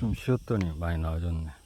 좀 쉬었더니 많이 나아졌네.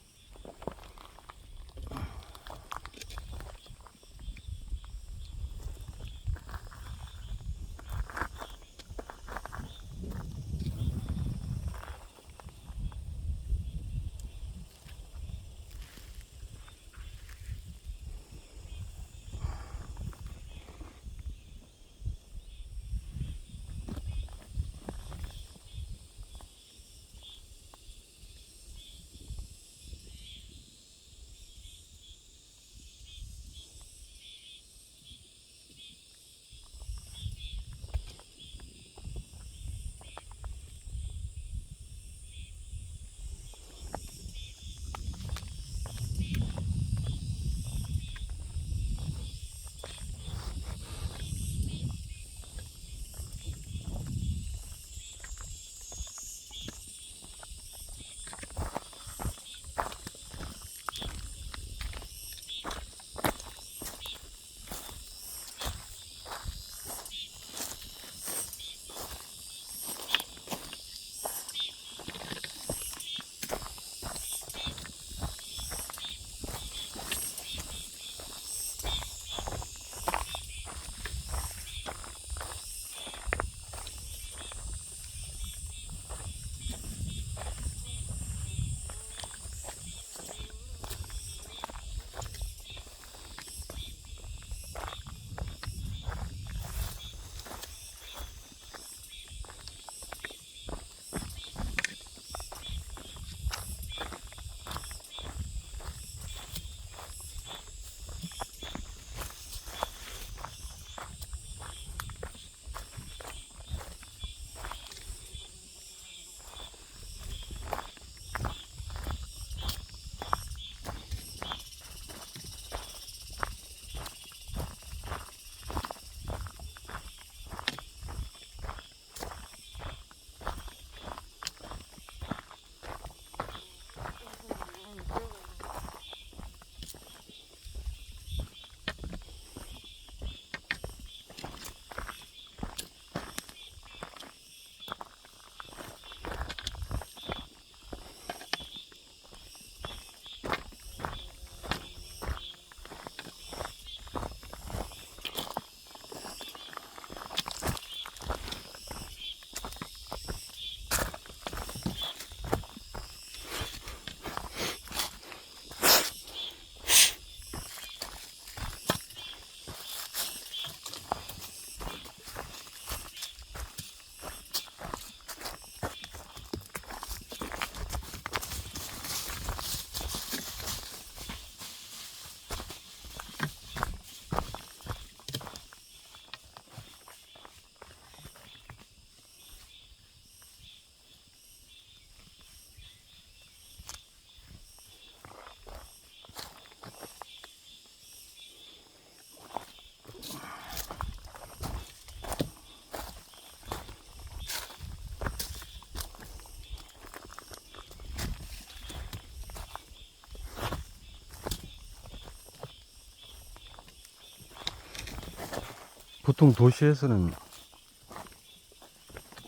보통 도시에서는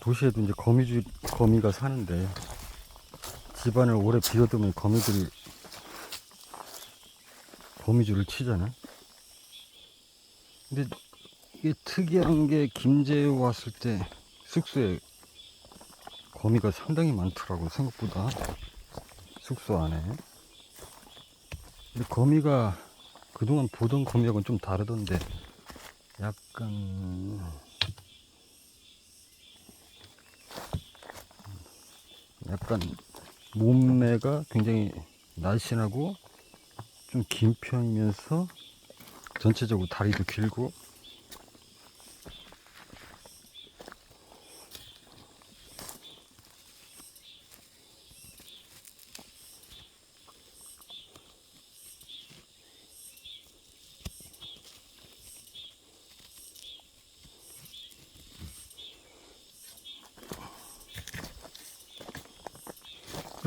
도시에도 이제 거미줄 거미가 사는데 집안을 오래 비워두면 거미들이 거미줄을 치잖아. 근데 이게 특이한 게 김제에 왔을 때 숙소에 거미가 상당히 많더라고 생각보다 숙소 안에. 근데 거미가 그동안 보던 거미하고는 좀 다르던데 약간. 약간 몸매가 굉장히 날씬하고 좀 긴 편이면서 전체적으로 다리도 길고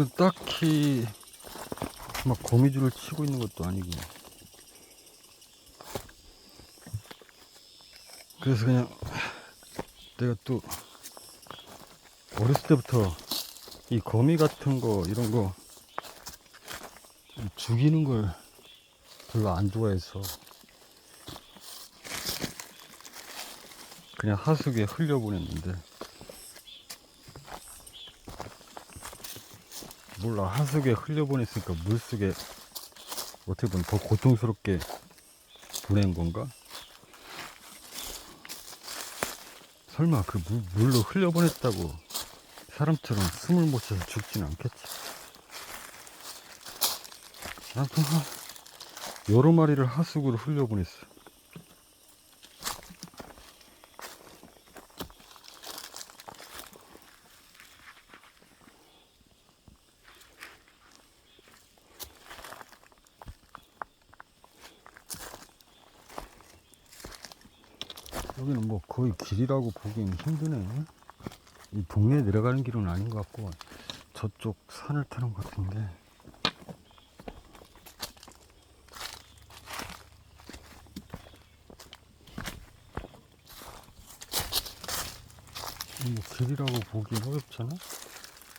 그 딱히 막 거미줄을 치고 있는 것도 아니고. 그래서 그냥 내가 또 어렸을 때부터 이 거미 같은 거 이런 거 죽이는 걸 별로 안 좋아해서 그냥 하수구에 흘려보냈는데 몰라 하수구에 흘려보냈으니까 물속에 어떻게 보면 더 고통스럽게 보낸 건가? 설마 그 물, 물로 흘려보냈다고 사람처럼 숨을 못 쉬어서 죽진 않겠지. 아무튼 한 여러 마리를 하수구로 흘려보냈어. 여기는 뭐 거의 길이라고 보기엔 힘드네. 이 동네에 내려가는 길은 아닌 것 같고 저쪽 산을 타는 것 같은데. 뭐 길이라고 보기 어렵잖아?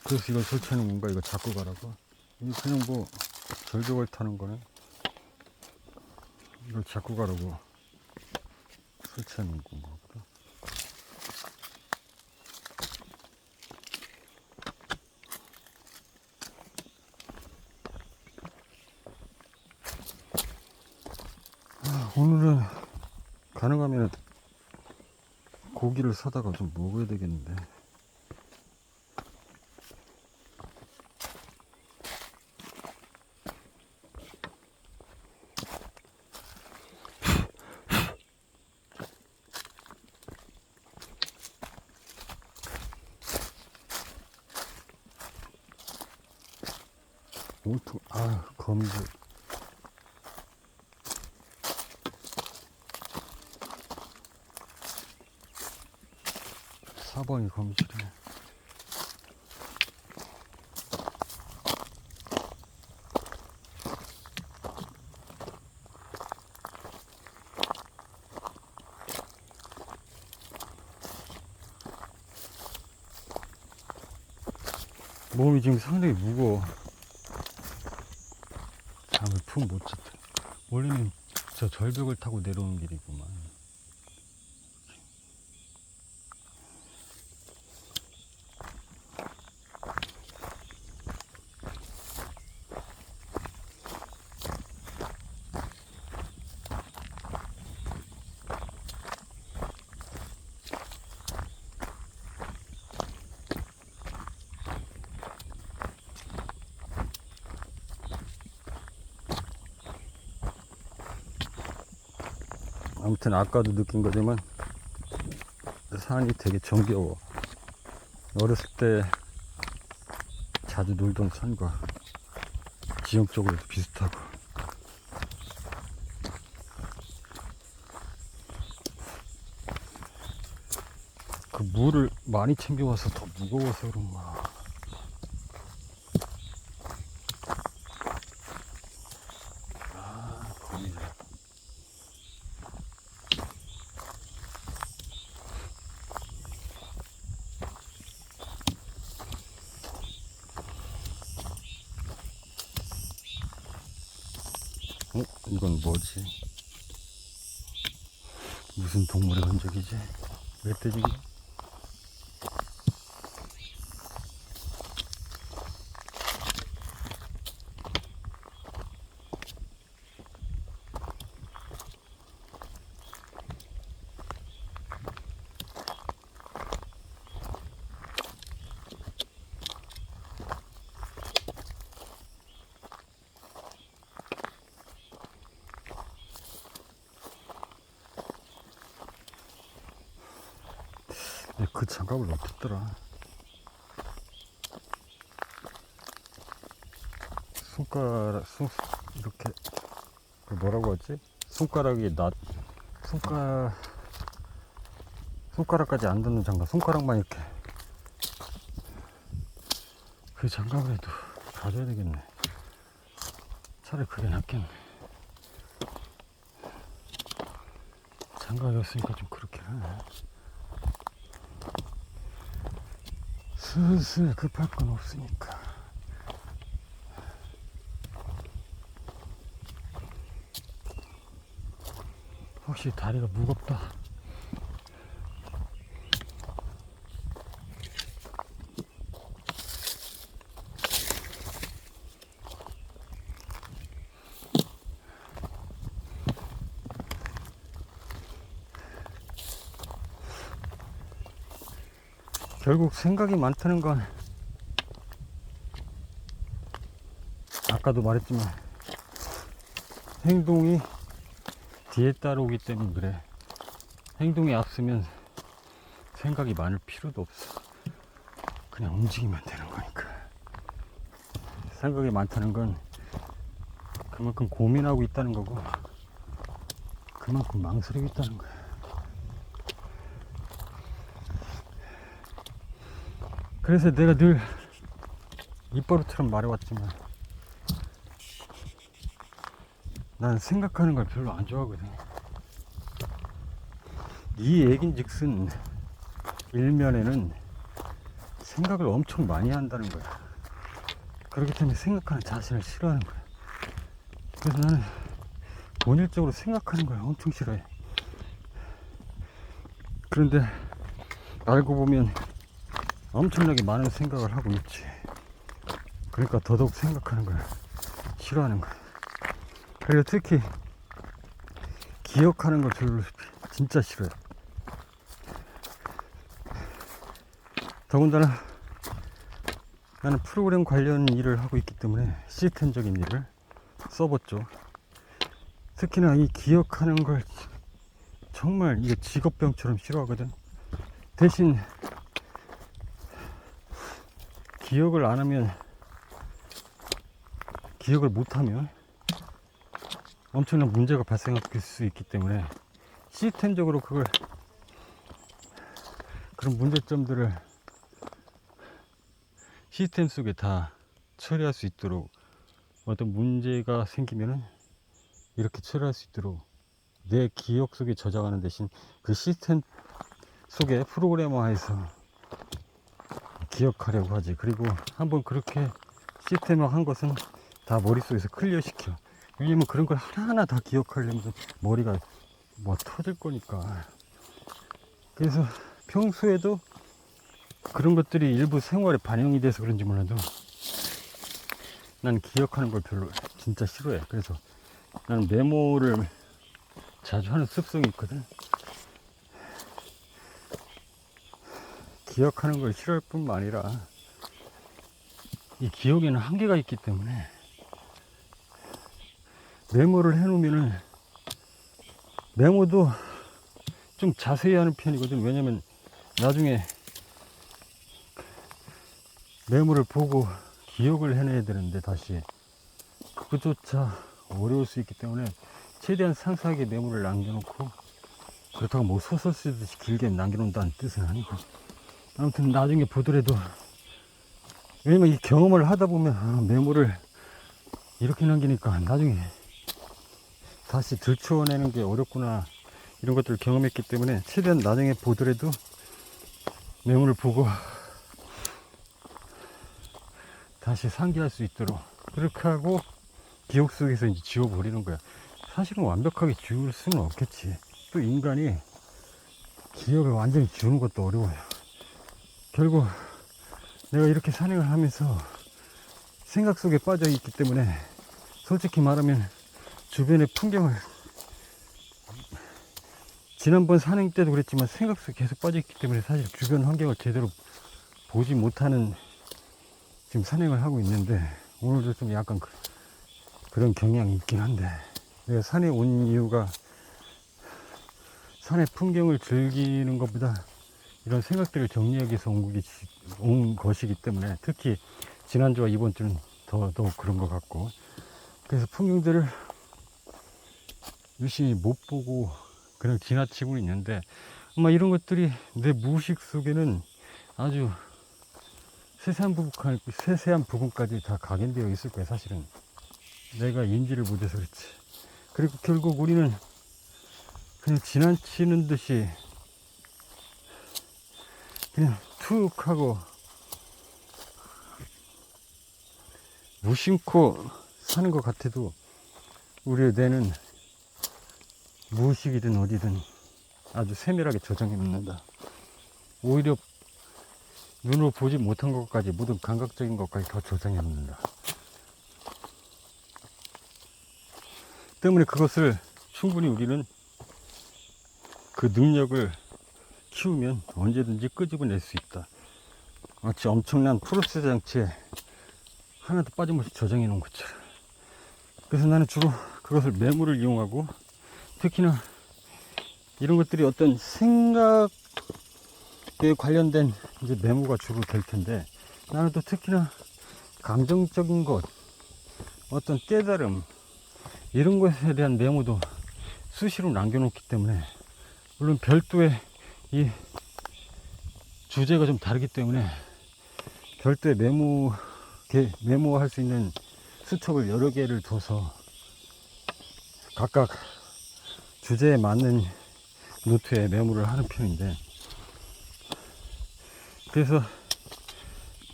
그래서 이걸 설치하는 건가? 이거 잡고 가라고? 이거 그냥 뭐 절벽을 타는 거네. 이걸 잡고 가라고 설치하는 건가 보다 오늘은 가능하면 고기를 사다가 좀 먹어야 되겠는데. 오토, 아, 검지. 4번이 검실이네. 몸이 지금 상당히 무거워. 잠을 푹못 잤다. 원래는 저 절벽을 타고 내려오는 길이구만. 아무튼 아까도 느낀 거지만 산이 되게 정겨워. 어렸을 때 자주 놀던 산과 지형적으로도 비슷하고. 그 물을 많이 챙겨와서 더 무거워서 그런가. 아, 거미줄. 어? 이건 뭐지? 무슨 동물의 흔적이지? 멧돼지? 네, 그 장갑을 어떻더라? 손가락, 손, 이렇게, 그 뭐라고 하지? 손가락이 낫, 손가락, 손가락까지 안 닿는 장갑, 손가락만 이렇게. 그 장갑이라도 가져야 되겠네. 차라리 그게 낫겠네. 장갑이 없으니까 좀 그렇긴 하네. 슬슬 급할 건 없으니까. 혹시 다리가 무겁다. 결국 생각이 많다는 건 아까도 말했지만 행동이 뒤에 따라오기 때문에 그래. 행동이 앞서면 생각이 많을 필요도 없어. 그냥 움직이면 되는 거니까. 생각이 많다는 건 그만큼 고민하고 있다는 거고 그만큼 망설이고 있다는 거야 그래서 내가 늘 입버릇처럼 말해왔지만 난 생각하는 걸 별로 안 좋아하거든. 이 얘긴즉슨 일면에는 생각을 엄청 많이 한다는 거야. 그렇기 때문에 생각하는 자신을 싫어하는 거야. 그래서 나는 본질적으로 생각하는 걸 엄청 싫어해. 그런데 알고 보면 엄청나게 많은 생각을 하고 있지. 그러니까 더더욱 생각하는 걸 싫어하는 거야. 그리고 특히 기억하는 걸 별로 진짜 싫어요. 더군다나 나는 프로그램 관련 일을 하고 있기 때문에 시스템적인 일을 써봤죠. 특히나 이 기억하는 걸 정말 이게 직업병처럼 싫어하거든. 대신 기억을 안 하면 기억을 못 하면 엄청난 문제가 발생할 수 있기 때문에 시스템적으로 그걸 그런 문제점들을 시스템 속에 다 처리할 수 있도록 어떤 문제가 생기면은 이렇게 처리할 수 있도록 내 기억 속에 저장하는 대신 그 시스템 속에 프로그래머에서 기억하려고 하지. 그리고 한번 그렇게 시스템화 한 것은 다 머릿속에서 클리어 시켜. 왜냐면 그런 걸 하나하나 다 기억하려면 머리가 뭐 터질 거니까. 그래서 평소에도 그런 것들이 일부 생활에 반영이 돼서 그런지 몰라도 난 기억하는 걸 별로 진짜 싫어해. 그래서 나는 메모를 자주 하는 습성이 있거든. 기억하는 걸 싫어할 뿐만 아니라 이 기억에는 한계가 있기 때문에 메모를 해놓으면은 메모도 좀 자세히 하는 편이거든. 왜냐면 나중에 메모를 보고 기억을 해내야 되는데 다시 그것조차 어려울 수 있기 때문에 최대한 상세하게 메모를 남겨놓고 그렇다고 뭐 소설 쓰듯이 길게 남겨놓는다는 뜻은 아니고 아무튼 나중에 보더라도 왜냐면 이 경험을 하다 보면 아, 메모를 이렇게 남기니까 나중에 다시 들추어내는 게 어렵구나 이런 것들을 경험했기 때문에 최대한 나중에 보더라도 메모를 보고 다시 상기할 수 있도록 그렇게 하고 기억 속에서 이제 지워버리는 거야. 사실은 완벽하게 지울 수는 없겠지. 또 인간이 기억을 완전히 지우는 것도 어려워요 결국 내가 이렇게 산행을 하면서 생각 속에 빠져 있기 때문에 솔직히 말하면 주변의 풍경을 지난번 산행 때도 그랬지만 생각 속에 계속 빠져 있기 때문에 사실 주변 환경을 제대로 보지 못하는 지금 산행을 하고 있는데 오늘도 좀 약간 그, 그런 경향이 있긴 한데 내가 산에 온 이유가 산의 풍경을 즐기는 것보다 이런 생각들을 정리하기 위해서 온, 것이, 온 것이기 때문에 특히 지난주와 이번 주는 더, 더욱 그런 것 같고. 그래서 풍경들을 열심히 못 보고 그냥 지나치고 있는데 아마 이런 것들이 내 무의식 속에는 아주 세세한 부분, 세세한 부분까지 다 각인되어 있을 거야 사실은. 내가 인지를 못해서 그렇지. 그리고 결국 우리는 그냥 지나치는 듯이 그냥 툭 하고 무심코 사는 것 같아도 우리의 뇌는 무의식이든 어디든 아주 세밀하게 저장해 놓는다. 오히려 눈으로 보지 못한 것까지 모든 감각적인 것까지 더 저장해 놓는다. 때문에 그것을 충분히 우리는 그 능력을 키우면 언제든지 끄집어낼 수 있다. 마치 엄청난 프로세스 장치에 하나도 빠짐없이 저장해 놓은 것처럼. 그래서 나는 주로 그것을 메모를 이용하고 특히나 이런 것들이 어떤 생각에 관련된 이제 메모가 주로 될 텐데 나는 또 특히나 감정적인 것, 어떤 깨달음, 이런 것에 대한 메모도 수시로 남겨놓기 때문에 물론 별도의 이 주제가 좀 다르기 때문에 별도의 메모 게- 메모할 수 있는 수첩을 여러 개를 둬서 각각 주제에 맞는 노트에 메모를 하는 편인데 그래서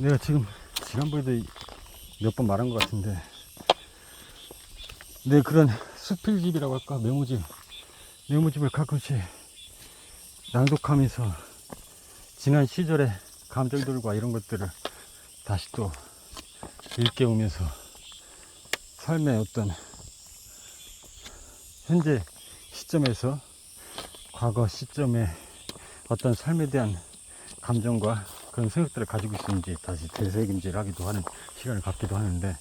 내가 지금 지난번에도 몇 번 말한 것 같은데 내 그런 수필집이라고 할까? 메모집. 메모집을 가끔씩 낭독하면서 지난 시절의 감정들과 이런 것들을 다시 또 일깨우면서 삶의 어떤 현재 시점에서 과거 시점의 어떤 삶에 대한 감정과 그런 생각들을 가지고 있는지 다시 되새김질 하기도 하는 시간을 갖기도 하는데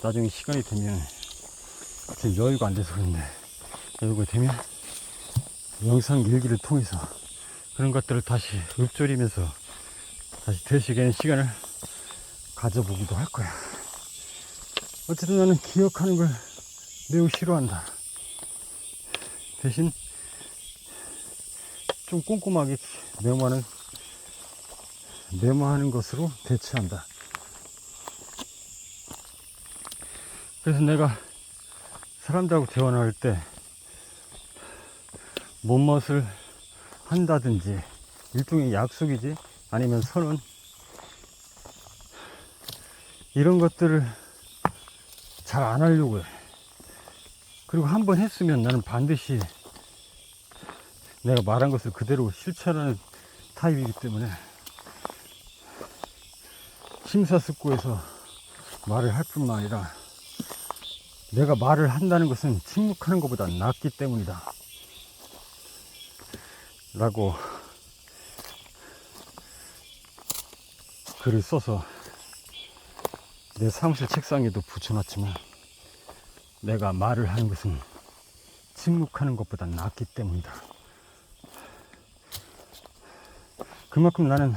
나중에 시간이 되면 지금 여유가 안 돼서 그런데 여유가 되면 영상 일기를 통해서 그런 것들을 다시 읊조리면서 다시 되새기는 시간을 가져보기도 할 거야. 어쨌든 나는 기억하는 걸 매우 싫어한다. 대신 좀 꼼꼼하게 메모하는 메모하는 것으로 대체한다. 그래서 내가 사람들하고 대화를 할 때 뭔것을 한다든지 일종의 약속이지 아니면 선언 이런 것들을 잘 안 하려고 해. 그리고 한 번 했으면 나는 반드시 내가 말한 것을 그대로 실천하는 타입이기 때문에 심사숙고해서 말을 할 뿐만 아니라 내가 말을 한다는 것은 침묵하는 것보다 낫기 때문이다. 라고 글을 써서 내 사무실 책상에도 붙여놨지만 내가 말을 하는 것은 침묵하는 것보다 낫기 때문이다. 그만큼 나는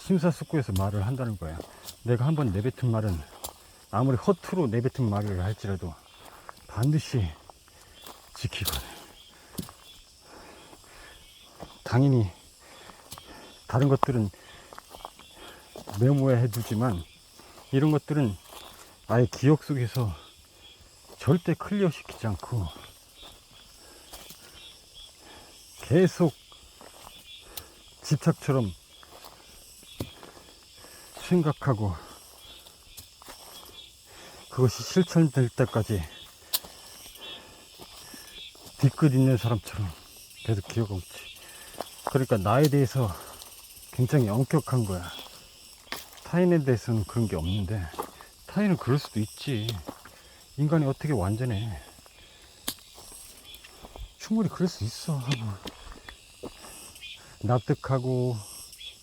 심사숙고해서 말을 한다는 거야. 내가 한번 내뱉은 말은 아무리 허투루 내뱉은 말을 할지라도 반드시 지키거든. 당연히 다른 것들은 메모해 해두지만 이런 것들은 아예 기억 속에서 절대 클리어 시키지 않고 계속 집착처럼 생각하고 그것이 실천될 때까지 뒤끝 있는 사람처럼 계속 기억하고 있지. 그러니까 나에 대해서 굉장히 엄격한 거야. 타인에 대해서는 그런 게 없는데 타인은 그럴 수도 있지. 인간이 어떻게 완전해? 충분히 그럴 수 있어 하고 납득하고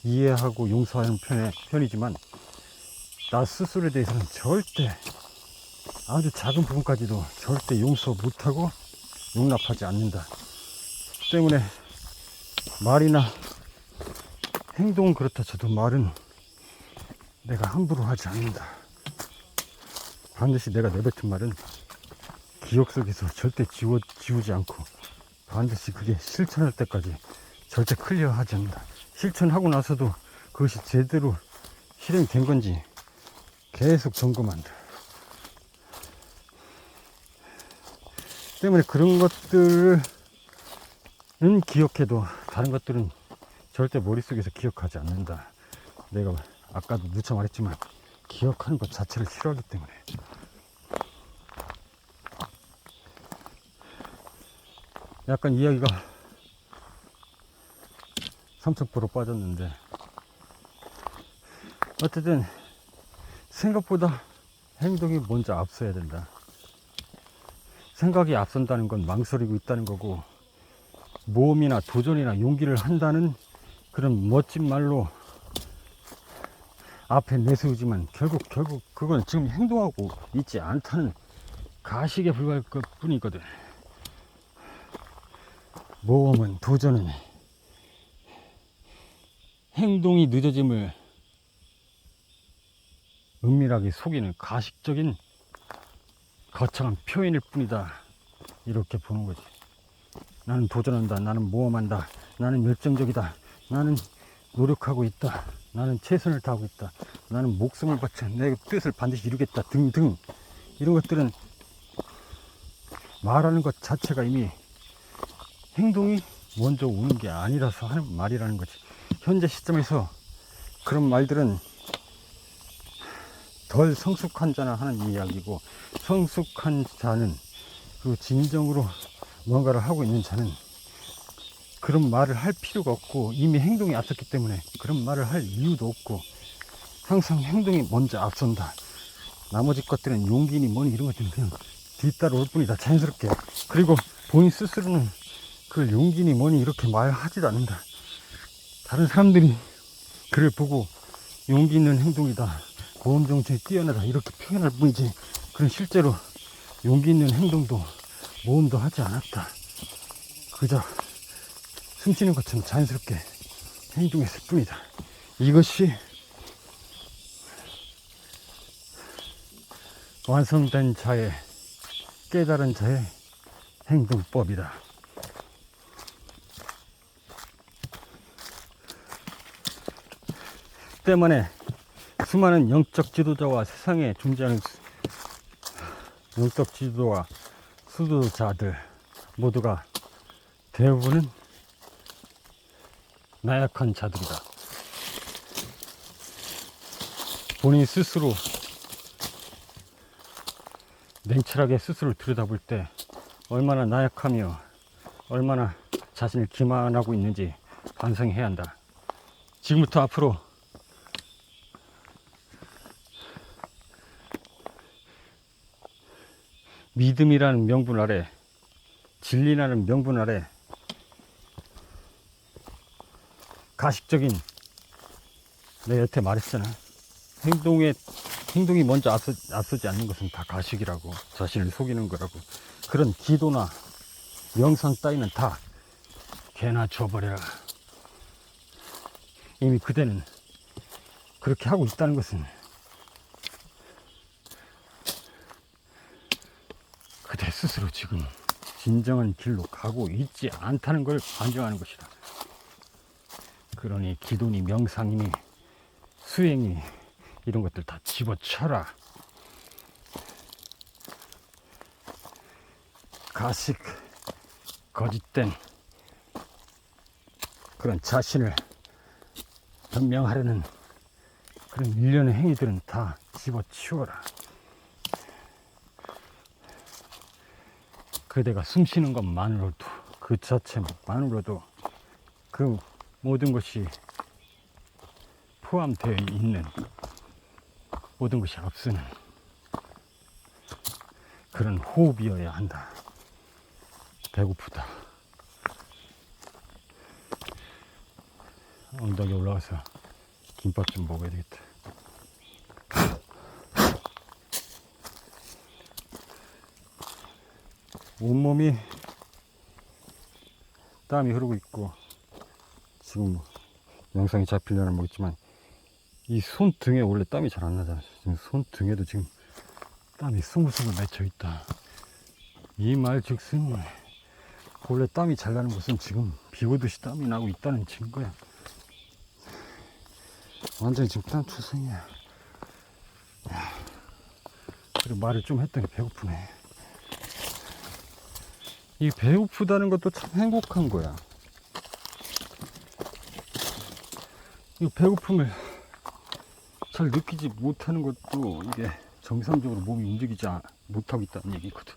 이해하고 용서하는 편에, 편이지만 나 스스로에 대해서는 절대 아주 작은 부분까지도 절대 용서 못하고 용납하지 않는다. 때문에 말이나 행동은 그렇다 쳐도 말은 내가 함부로 하지 않는다. 반드시 내가 내뱉은 말은 기억 속에서 절대 지워, 지우지 않고 반드시 그게 실천할 때까지 절대 클리어하지 않는다. 실천하고 나서도 그것이 제대로 실행이 된 건지 계속 점검한다. 때문에 그런 것들은 기억해도 다른 것들은 절대 머릿속에서 기억하지 않는다. 내가 아까도 누차 말했지만 기억하는 것 자체를 싫어하기 때문에 약간 이야기가 삼척보로 빠졌는데 어쨌든 생각보다 행동이 먼저 앞서야 된다. 생각이 앞선다는 건 망설이고 있다는 거고 모험이나 도전이나 용기를 한다는 그런 멋진 말로 앞에 내세우지만 결국 결국 그건 지금 행동하고 있지 않다는 가식에 불과할 것 뿐이거든. 모험은 도전은 행동이 늦어짐을 은밀하게 속이는 가식적인 거창한 표현일 뿐이다. 이렇게 보는 거지. 나는 도전한다. 나는 모험한다. 나는 열정적이다. 나는 노력하고 있다. 나는 최선을 다하고 있다. 나는 목숨을 바쳐 내 뜻을 반드시 이루겠다. 등등. 이런 것들은 말하는 것 자체가 이미 행동이 먼저 오는 게 아니라서 하는 말이라는 거지. 현재 시점에서 그런 말들은 덜 성숙한 자나 하는 이야기고 성숙한 자는 그 진정으로 뭔가를 하고 있는 자는 그런 말을 할 필요가 없고 이미 행동이 앞섰기 때문에 그런 말을 할 이유도 없고 항상 행동이 먼저 앞선다. 나머지 것들은 용기니 뭐니 이런 것들은 그냥 뒤따라 올 뿐이다. 자연스럽게. 그리고 본인 스스로는 그 용기니 뭐니 이렇게 말하지도 않는다. 다른 사람들이 그를 보고 용기 있는 행동이다. 보험 정신이 뛰어나다. 이렇게 표현할 뿐이지. 그런 실제로 용기 있는 행동도 모험도 하지 않았다. 그저 숨쉬는 것처럼 자연스럽게 행동했을 뿐이다. 이것이 완성된 자의 깨달은 자의 행동법이다. 때문에 수많은 영적 지도자와 세상에 존재하는 수- 영적 지도와 수도자들 모두가 대부분은 나약한 자들이다. 본인 스스로 냉철하게 스스로 들여다볼 때 얼마나 나약하며 얼마나 자신을 기만하고 있는지 반성해야 한다. 지금부터 앞으로 믿음이라는 명분 아래, 진리라는 명분 아래, 가식적인, 내 여태 말했잖아. 행동에, 행동이 먼저 앞서, 앞서지 않는 것은 다 가식이라고, 자신을 속이는 거라고. 그런 기도나 명상 따위는 다 개나 줘버려라. 이미 그대는 그렇게 하고 있다는 것은 그대 스스로 지금 진정한 길로 가고 있지 않다는 걸 반증하는 것이다. 그러니 기도니 명상이니 수행이 이런 것들 다 집어쳐라. 가식, 거짓된 그런 자신을 변명하려는 그런 일련의 행위들은 다 집어치워라. 그대가 숨 쉬는 것만으로도 그 자체만으로도 그 모든 것이 포함되어 있는 모든 것이 앞서는 그런 호흡이어야 한다. 배고프다. 언덕에 올라가서 김밥 좀 먹어야 되겠다. 온몸이 땀이 흐르고 있고 지금 뭐 영상이 잡히려나 모르겠지만 이 손등에 원래 땀이 잘 안 나잖아 지금 손등에도 지금 땀이 스물스물 맺혀 있다. 이 말 즉슨 원래 땀이 잘 나는 것은 지금 비 오듯이 땀이 나고 있다는 증거야. 완전히 지금 땀 투성이야. 야, 그리고 말을 좀 했더니 배고프네 이 배고프다는 것도 참 행복한 거야. 이 배고픔을 잘 느끼지 못하는 것도 이게 정상적으로 몸이 움직이지 아- 못하고 있다는 얘기거든.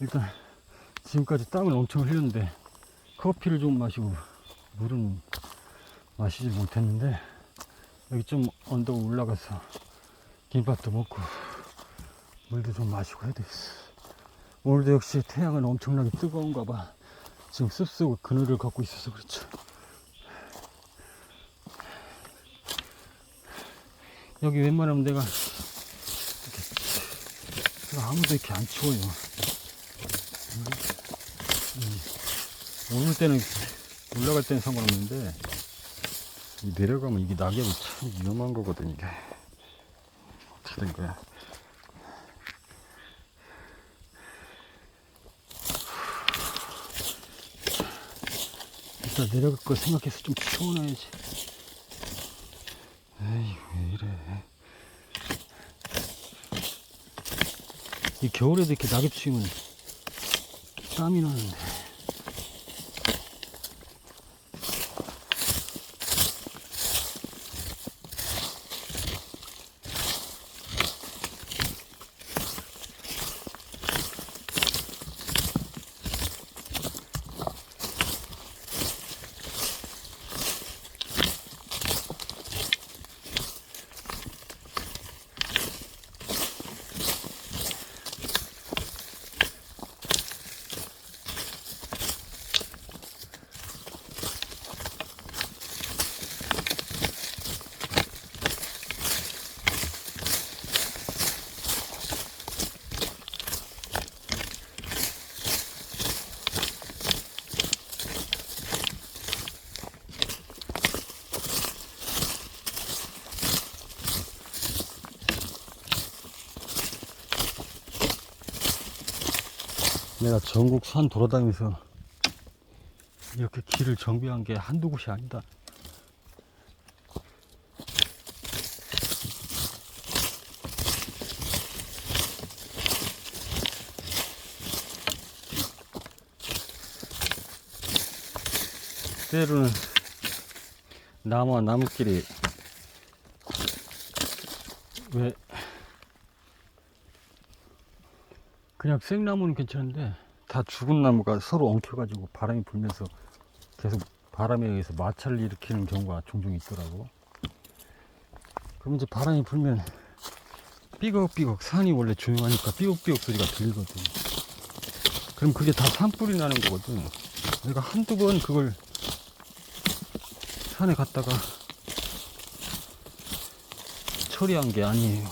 일단 지금까지 땀을 엄청 흘렸는데 커피를 좀 마시고 물은 마시지 못했는데 여기 좀 언덕 올라가서 김밥도 먹고 물도 좀 마시고 해야 되겠어. 오늘도 역시 태양은 엄청나게 뜨거운가 봐. 지금 습속 그늘을 갖고 있어서 그렇죠. 여기 웬만하면 내가 이렇게 아무도 이렇게 안 치워요. 음. 오늘 때는 올라갈 때는 상관없는데 이 내려가면 이게 낙엽이 참 위험한 거거든 이게 어떻게 된 거야? 일단 내려갈 거 생각해서 좀 치워놔야지. 에이 왜 이래? 이 겨울에도 이렇게 낙엽 치면 땀이 나는데. 내가 전국 산 돌아다니면서 이렇게 길을 정비한 게 한두 곳이 아니다. 때로는 나무와 나무끼리 왜 그냥 생나무는 괜찮은데 다 죽은 나무가 서로 엉켜가지고 바람이 불면서 계속 바람에 의해서 마찰을 일으키는 경우가 종종 있더라고. 그럼 이제 바람이 불면 삐걱삐걱 산이 원래 조용하니까 삐걱삐걱 소리가 들리거든. 그럼 그게 다 산불이 나는 거거든. 내가 한두 번 그걸 산에 갔다가 처리한 게 아니에요.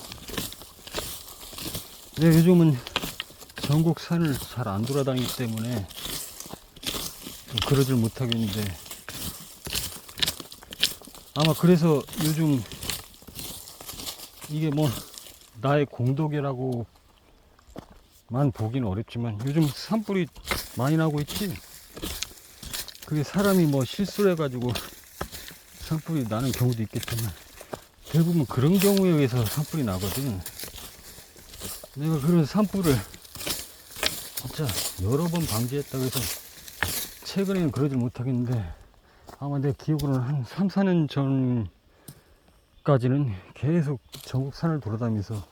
네, 요즘은 전국 산을 잘 안 돌아다니기 때문에 좀 그러질 못하겠는데. 아마 그래서 요즘 이게 뭐 나의 공덕이라고만 보기는 어렵지만 요즘 산불이 많이 나고 있지? 그게 사람이 뭐 실수를 해가지고 산불이 나는 경우도 있겠지만 대부분 그런 경우에 의해서 산불이 나거든. 내가 그런 산불을 진짜 여러 번 방지했다고 해서 최근에는 그러질 못하겠는데 아마 내 기억으로는 한 3, 4년 전까지는 계속 전국 산을 돌아다니면서